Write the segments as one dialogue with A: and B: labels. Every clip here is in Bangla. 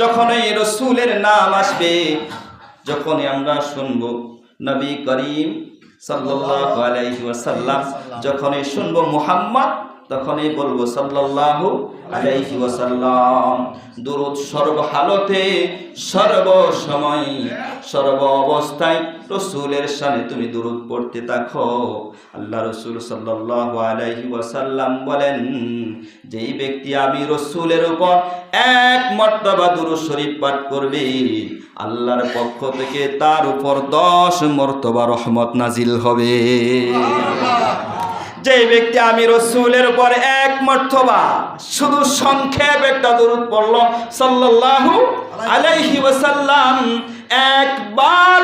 A: যখনই রসুলের নাম আসবে, যখনই আমরা শুনব নবী করিম সাল্লাহ আলাইহি ওয়াসাল্লাম, যখনই শুনব মুহাম্মদ তখনই বলব, সাল্লাল্লাহু আলাইহি ওয়াসাল্লাম, দুরুদ সর্ব হালতে, সর্ব সময়, সর্ব অবস্থায় রসুলের শানে তুমি দুরুদ পড়তে থাকো। আল্লাহ রসুল সাল্লাল্লাহু আলাইহি ওয়াসাল্লাম বলেন, যেই ব্যক্তি আমি রসুলের উপর এক মর্তবা দুরুদ শরীফ পাঠ করবে, আল্লাহর পক্ষ থেকে তার উপর দশ মর্তবা রহমত নাজিল হবে। যে ব্যক্তি আমি রসুলের উপর এক মর্তবা শুধু সংক্ষেপ একটা দূর পড়ল, সাল্লাল্লাহু আলাইহি ওয়াসাল্লাম, একবার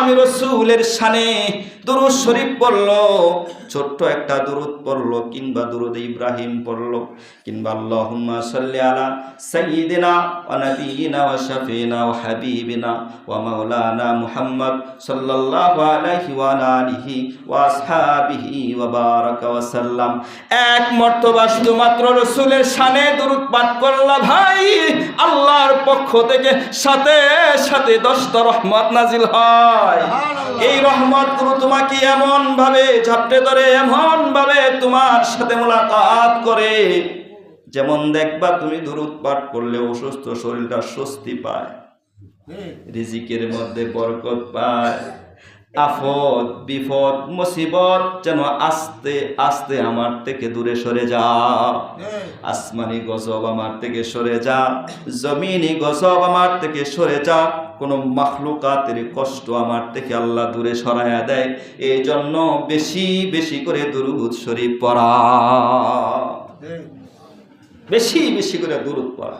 A: আমি রসুলের শানে দুরুদ শরীফ পড়ল, ছোট্ট একটা দুরুদ পড়ল, কিংবা দুরুদ ইব্রাহিম পড়ল, কিংবা আল্লাহুম্মা সাল্লি আলা সাইয়্যিদিনা ওয়া নাবিয়িনা ওয়া শাফিনা ওয়া হাবিবিনা ওয়া মাওলানা মুহাম্মদ সাল্লাল্লাহু আলাইহি ওয়া আলিহি ওয়া আসহাবিহি ওয়া বারাকা ওয়া সাল্লাম। এক মর্তবা শুধুমাত্র রসুলের সানে দুরুদ পাঠ করলা ভাই, আল্লাহর পক্ষ থেকে সাথে সাথে দশটা রহমত নাজিল হয়। এই রহমতগুলো তোমাকে এমন ভাবে ঝাপটে ধরে এমন ভাবে তোমার সাথে মোলাকাত করে যেমন দেখবা তুমি পাঠ করলে অসুস্থ শরীরটা স্বস্তি পায় রিজিকের মধ্যে বরকত পায় আফত বিপদ মুসিবত যেন আস্তে আস্তে আমার থেকে দূরে সরে যা। আসমানি গজব আমার থেকে সরে যা জমিনি গজব আমার থেকে সরে যা। কোনো মাখলুকাতের কষ্ট আমার থেকে আল্লাহ দূরে সরাইয়া দেয়। এই জন্য বেশি বেশি করে দুরুদ শরীফ পড়া। বেশি বেশি করে দুরুদ পড়া।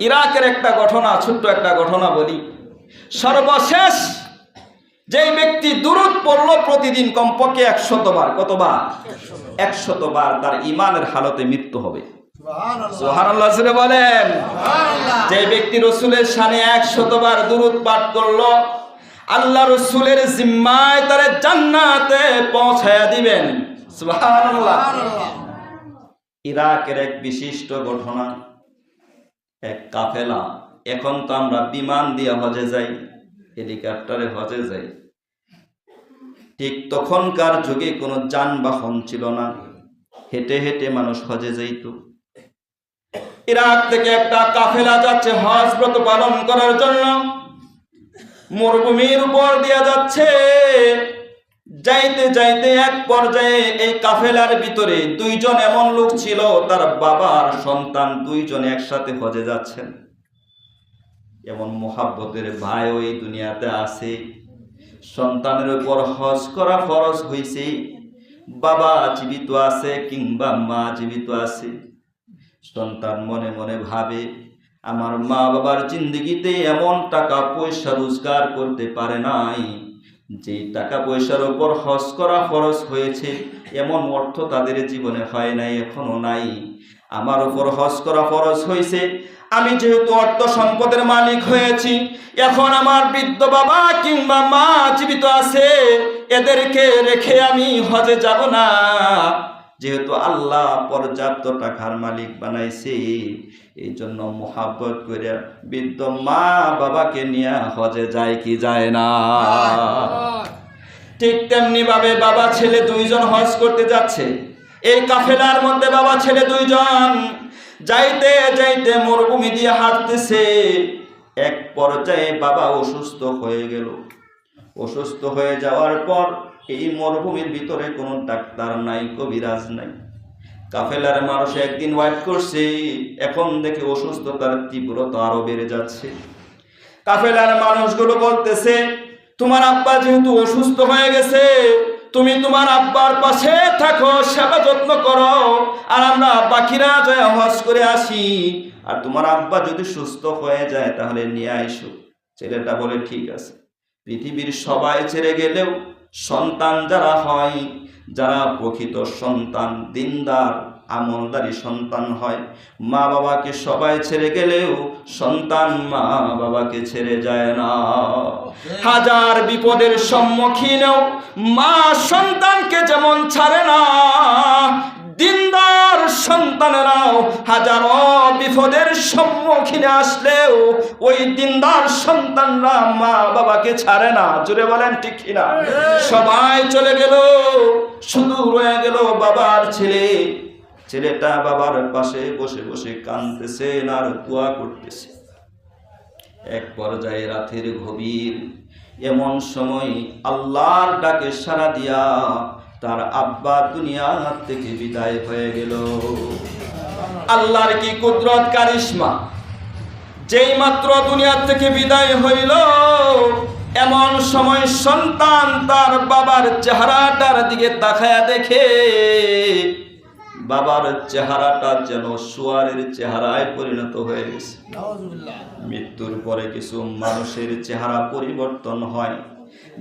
A: ইরাকের একটা ঘটনা, ছোট্ট একটা ঘটনা বলি। সর্বশেষ যেই ব্যক্তি দূরত পড়ল প্রতিদিন কমপক্ষে একশতবার কতবার? একশতবার তার ইমানের হালতে মৃত্যু হবে। বলেন। যে ব্যক্তি রসুলের সানে একশতবার দূরত পাঠ করল আল্লাহ রসুলের জিম্মায় তারে জান্নাতে পৌঁছায়া দিবেন। ইরাকের এক বিশিষ্ট ঘটনা এক কাফেলা এখন তো আমরা বিমান দিয়ে হজে যাই হেলিকপ্টারে হজে যাই। ঠিক তখনকার যুগে কোনো যানবাহন ছিল না। হেঁটে হেঁটে মানুষ হজে যাইত। ইরাক থেকে একটা কাফেলা যাচ্ছে হজ ব্রত পালন করার জন্য। মরুভূমির উপর দিয়া যাচ্ছে। যাইতে যাইতে এক পর্যায়ে এই কাফেলার ভিতরে দুইজন এমন লোক ছিল, তার বাবার সন্তান দুইজন একসাথে হজে যাচ্ছেন। এমন মোহাব্বতের ভাই ওই দুনিয়াতে আছে। সন্তানের উপর হজ করা ফরজ হয়েছে বাবা জীবিত আছে কিংবা মা জীবিত আছে। সন্তান মনে মনে ভাবে, আমার মা বাবার জিন্দগিতে এমন টাকা পয়সা রোজগার করতে পারে নাই। যে টাকা পয়সার উপর হস করা খরচ হয়েছে, এমন অর্থ তাদের জীবনে হয় নাই, এখনও নাই। আমার উপর হস করা খরচ হয়েছে। আমি যেহেতু অর্থ সম্পদের মালিক হয়েছি, এখন আমার বৃদ্ধ বাবা কিংবা মা জীবিত আছে, এদেরকে রেখে আমি হজে যাব না। যেহেতু আল্লাহ পর্যাপ্ত টাকার মালিক বানাইছে এই জন্য মোহাব্বত করে বৃদ্ধ মা বাবাকে নিয়ে হজে যায় কি যায় না। ঠিক তেমনি ভাবে বাবা ছেলে দুইজন হজ করতে যাচ্ছে। এই কাফেলার মধ্যে বাবা ছেলে দুইজন যাইতে যাইতে মরুভূমি দিয়ে হাঁটতেছে। এক পর্যায়ে বাবা অসুস্থ হয়ে গেল। অসুস্থ হয়ে যাওয়ার পর এই মরুভূমির ভিতরে কোনো ডাক্তার নাই, কবিরাজ নাই। কাফেলার মানুষ একদিন ওয়াইট করছে, এখন দেখে অসুস্থতার তীব্রতা আরও বেড়ে যাচ্ছে। কাফেলার মানুষগুলো বলতেছে, তোমার আব্বা যেহেতু অসুস্থ হয়ে গেছে, তুমি তোমার আব্বার পাশে থাকো, সেবা যত্ন করো, আর আমরা বাকিরা যায় হজ করে আসি। আর তোমার আব্বা যদি সুস্থ হয়ে যায়, তাহলে নিয়ে আইসো। ছেলেটা বলে, ঠিক আছে। পৃথিবীর সবাই ছেড়ে গেলেও সন্তান যারা হয়, যারা প্রকৃত সন্তান, দিনদার, আমলদারি সন্তান হয় মা বাবাকে সবাই ছেড়ে গেলেও সন্তান মা বাবাকে ছেড়ে যায় না। হাজার বিপদের সম্মুখীনেও মা সন্তানকে যেমন ছাড়ে না দিনদার সন্তানেরাও হাজারো বিপদের সম্মুখীনে আসলেও ওই দিনদার সন্তানরা মা বাবাকে ছাড়ে না। জুড়ে বলেন ঠিক কিনা? সবাই চলে গেল, শুধু রয়ে গেল বাবার ছেলে। ছেলেটা বাবার পাশে বসে বসে কাঁদতেছে আর দোয়া করতেছে। এক পর্যায়ে রাতের গভীর, এমন সময় আল্লাহর ডাকে সাড়া দিয়া তার আব্বা দুনিয়া থেকে বিদায় হয়ে গেল। আল্লাহর কি কুদরত কারিশমা? যেই মাত্র দুনিয়া থেকে বিদায় হইল এমন সময় সন্তান তার বাবার চেহারাটার দিকে তাকায়া দেখে বাবার চেহারাটা যেন শুয়ারের চেহারায় পরিণত হয়ে গেছে। মৃত্যুর পরে কিছু মানুষের চেহারা পরিবর্তন হয়।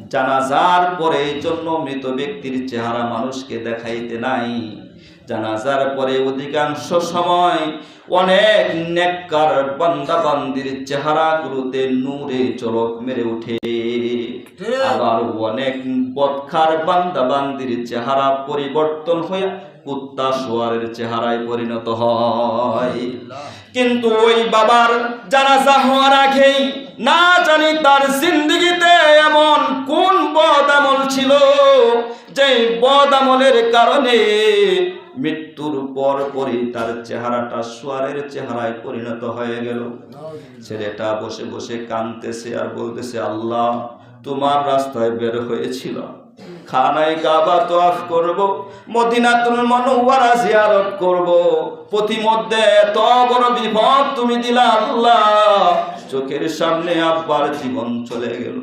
A: জানাজার পরে এই জন্য মৃত ব্যক্তির চেহারা মানুষকে দেখাইতে নাই। জানাজার পরে অধিকাংশ সময় অনেক নেককার বান্দা বান্দাবান্দির চেহারাগুলোতে নূরে চলক মেরে ওঠে। আবার অনেক বদখার বান্দাবান্দির চেহারা পরিবর্তন হয়ে কুত্তা শোয়ারের চেহারায় পরিণত হয়। কিন্তু ওই বাবার জানাজা হওয়ার আগেই না জানি তার জিন্দগিতে এমন কোন বদ আমল ছিল যে বদ আমলের কারণে মৃত্যুর পর পরই তার চেহারাটা সোয়ারের চেহারায় পরিণত হয়ে গেল। ছেলেটা বসে বসে কাঁদতেছে আর বলতেছে, আল্লাহ, তোমার রাস্তায় বের হয়েছিল। খানায় কাবা তোয়াফ করব, মদিনাতুল মনোয়ারা জিয়ারত করব। প্রতিমধ্যে এত বড় বিপদ তুমি দিলা, আল্লাহ। চোখের সামনে আব্বার জীবন চলে গেল।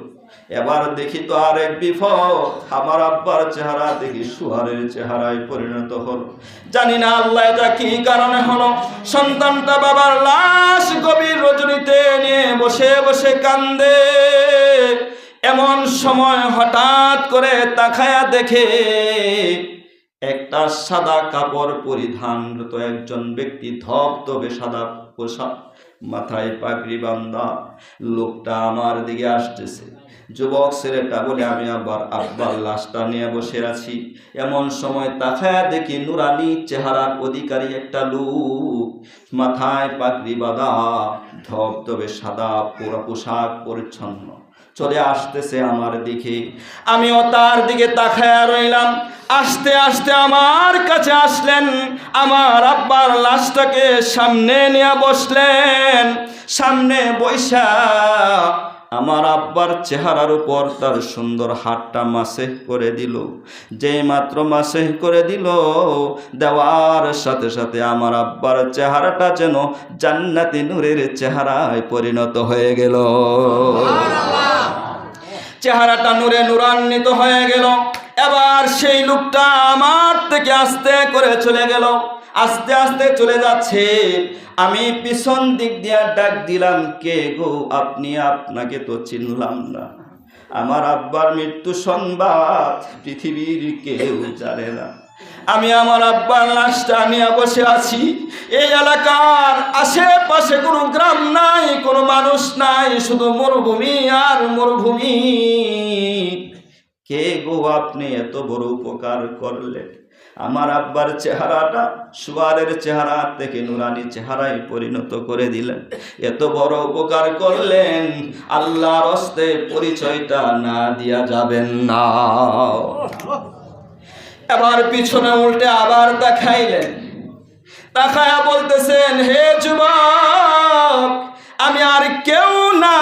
A: এবার দেখি তো আরেক বিপদ। আমার আব্বার চেহারা দেখি সুহারের চেহারায় পরিণত হল। জানি না আল্লাহ এটা কি কারণে হলো। সন্তানটা বাবার লাশ গভীর রজনীতে নিয়ে বসে বসে কান্দে। এমন সময় হঠাৎ করে তাকায়া দেখে একটা সাদা কাপড় পরিধানরত একজন ব্যক্তি ধপ তবে সাদা পোশাক মাথায় পাগড়ি বান্দা লোকটা আমার দিকে আসতেছে। যুবক ছেলেটা বলে, আমি আবার আব্বার লাশটা নিয়ে বসে আছি। এমন সময় তাকায় দেখি নুরানি চেহারার অধিকারী একটা লোক, মাথায় পাগড়ি বাঁধা ধপ তবে সাদা পোড়া পোশাক পরিচ্ছন্ন। চলে আসতেছে আমার দিকে। আমিও তার দিকে তাকায় রইলাম। আসতে আসতে আমার কাছে আসলেন। আমার আব্বার লাশটাকে সামনে নিয়ে বসলেন। সামনে বৈশা আমার আব্বার চেহারার উপর তার সুন্দর হাতটা মাসে করে দিল। যে মাত্র মাসে করে দিল দেওয়ার সাথে সাথে আমার আব্বার চেহারাটা যেন জান্নাতি নূরের চেহারায় পরিণত হয়ে গেল। চেহারাটা নূরে নূরান্বিত হয়ে গেল। এবার সেই লোকটা আমার থেকে আস্তে করে চলে গেল। আস্তে আস্তে চলে যাচ্ছে। আমি পিছন দিক দিয়ে ডাক দিলাম, কে গো? আপনি আপনাকে তো চিনলাম না। আমার আব্বার মৃত্যু সংবাদ পৃথিবীর কেউ জানে না। আমি আমার আব্বার লাশটা নিয়ে বসে আছি। এই এলাকার আশেপাশে কোনো গ্রাম নাই, কোনো মানুষ নাই, শুধু মরুভূমি আর মরুভূমি। কে গো আপনি এত বড় উপকার করলেন? আমার আব্বার চেহারাটা সুয়ারের চেহারা থেকে নুরানি চেহারায় পরিণত করে দিলেন। এত বড় উপকার করলেন, আল্লাহর হস্তে পরিচয়টা না দিয়া যাবেন না। এবার পিছনে উল্টে আবার দেখাইলেন। তাকায়া বলতেছেন, হে যুবক, আমি আর কেউ না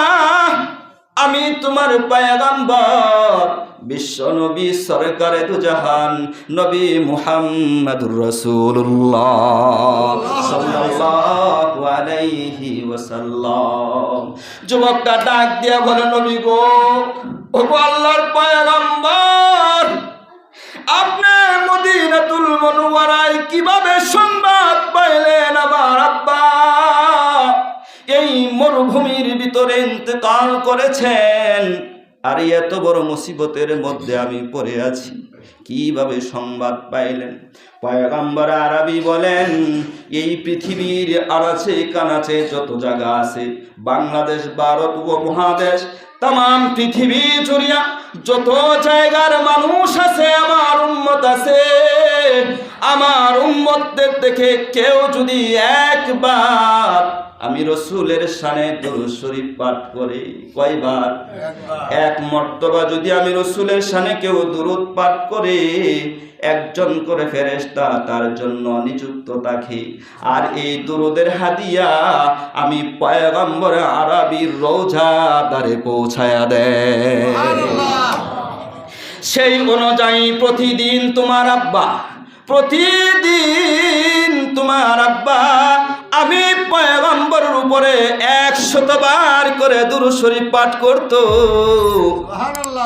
A: আমি তোমার পায়গাম্বর, বিশ্ব নবী সরকারে দুজাহান, নবী মুহাম্মদুর রাসূলুল্লাহ আলাইহি ওয়াসাল্লাম। যুবকটা ডাক দিয়া বলে, নবী গো ও আল্লাহর ইন্তেকাল করেছেন। আর, এত বড় মুসিবতের মধ্যে আমি পড়ে আছি। কীভাবে সংবাদ পাইলেন? পয়গাম্বর আরবি বলেন, এই পৃথিবীর আনাচে কানাচে যত জায়গা আছে, বাংলাদেশ, ভারত উপমহাদেশ তাম পৃথিবী জুড়িয়া যত জায়গার মানুষ আছে, আমার উন্মত আছে। আমার উম্মতদের দেখে কেউ যদি একবার আমি রসুলের সানে দরুদ শরীফ পাঠ করে কয়বার? এক মর্তবা যদি আমি রসুলের সানে কেউ দুরুদ পাঠ করে একজন করে ফেরেশতা তার জন্য নিযুক্ত থাকে। আর এই দুরুদের হাদিয়া আমি পয়গম্বর আরবির রোজা দ্বারে পৌঁছায়া দেয় সেই অনুযায়ী প্রতিদিন তোমার আব্বা প্রতিদিন তোমার আব্বা আমি পয়গম্বরের উপরে একশতবার করে দুরু শরীফ পাঠ করতো।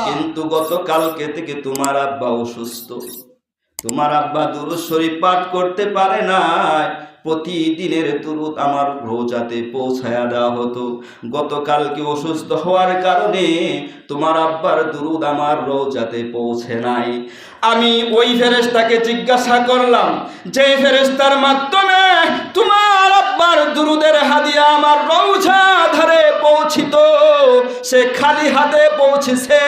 A: কিন্তু গতকালকে থেকে তোমার আব্বা অসুস্থ। তোমার আব্বা দুরু শরীফ পাঠ করতে পারে না প্রতিদিনের দুরুদ আমার রোজাতে পৌঁছায়া দেওয়া হতো। গতকালকে অসুস্থ হওয়ার কারণে তোমার আব্বার দুরুদ আমার রোজাতে পৌঁছে নাই। আমি ওই ফেরেশতাকে জিজ্ঞাসা করলাম যে ফেরেস্তার মাধ্যমে দুরুদের হাদিয়া আমার রৌজা ধারে পৌঁছিত। সে খালি হাতে পৌঁছেছে,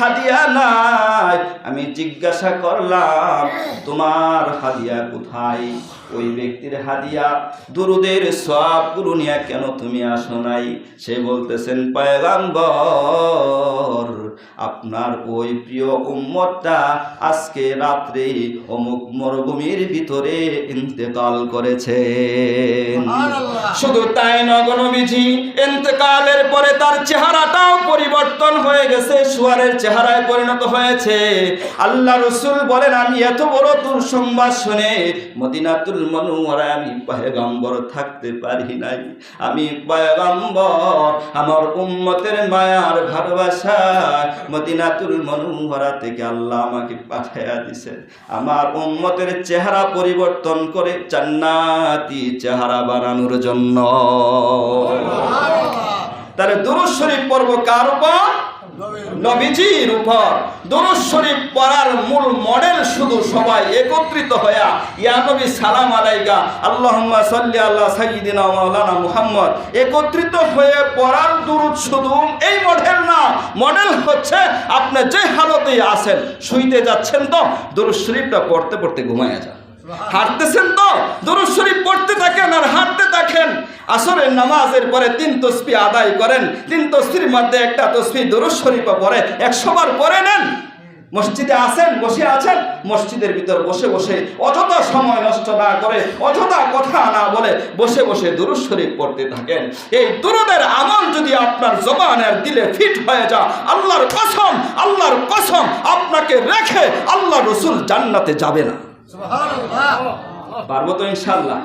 A: হাদিয়া নাই। আমি জিজ্ঞাসা করলাম, তোমার হাদিয়া কোথায়? ওই ব্যক্তির হাদিয়া দুরুদের সবগুলো নিয়ে কেন তুমি আসো নাই? সে বলতেছেন পয়গাম্বর আপনার ওই প্রিয় উম্মতটা আজকে রাত্রে অমুক মরুভূমির ভিতরে ইন্তেকাল করেছে শুধু তাই নগণবিজি ইন্তেকালের পরে তার চেহারাটাও পরিবর্তন হয়ে গেছে সুয়ারের চেহারায় পরিণত হয়েছে। আল্লাহ রসুল বলেন আমি এত বড় তোর সংবাদ শুনে মদিনাতুল মনুয়ারায় আমি পয়গম্বর থাকতে পারি নাই। আমি পয়গম্বর, আমার উম্মতের মায়ার মদিনাতুল থেকে আল্লাহ আমাকে পাঠাইয়া দিছেন। আমার উম্মতের চেহারা পরিবর্তন করে জান্নাতি চেহারা বানানোর জন্য। তাহলে দুরুদ শরীফ পর্ব কার নবীজির উপর দুরুদ শরীফ পড়ার মূল মডেল শুধু সবাই একত্রিত হইয়া, ইয়া নবী, সালাম আলাইকা, আল্লাহুম্মা সাল্লি আল্লাহ সাইয়্যিদিনা মাওলানা মুহাম্মদ। একত্রিত হয়ে পড়ার দুরুদ শুধু এই মডেল না, মডেল হচ্ছে আপনি যে হালতেই আছেন, শুইতে যাচ্ছেন তো, দুরুদ শরীফটা পড়তে পড়তে ঘুমায়া যান। হাঁটতেছেন তো? দরুদ শরীফ পড়তে থাকেন আর হাঁটতে থাকেন। আসরের নামাজের পরে তিন তসবি আদায় করেন। তিন তসবির মধ্যে একটা তসবি দরুদ শরীফ পড়ে। একশো বার পড়ে নেন। মসজিদে আছেন, বসে আছেন, মসজিদের ভিতর বসে বসে অযথা সময় নষ্ট না করে, অযথা কথা না বলে বসে বসে দুরুদ শরীফ পড়তে থাকেন। এই দুরুদের আমল যদি আপনার জবানের দিলে ফিট হয়ে যা, আল্লাহর কসম আল্লাহর কসম আপনাকে রেখে আল্লাহ রসুল জান্নাতে যাবে না। পারব তো ইনশাল্লাহ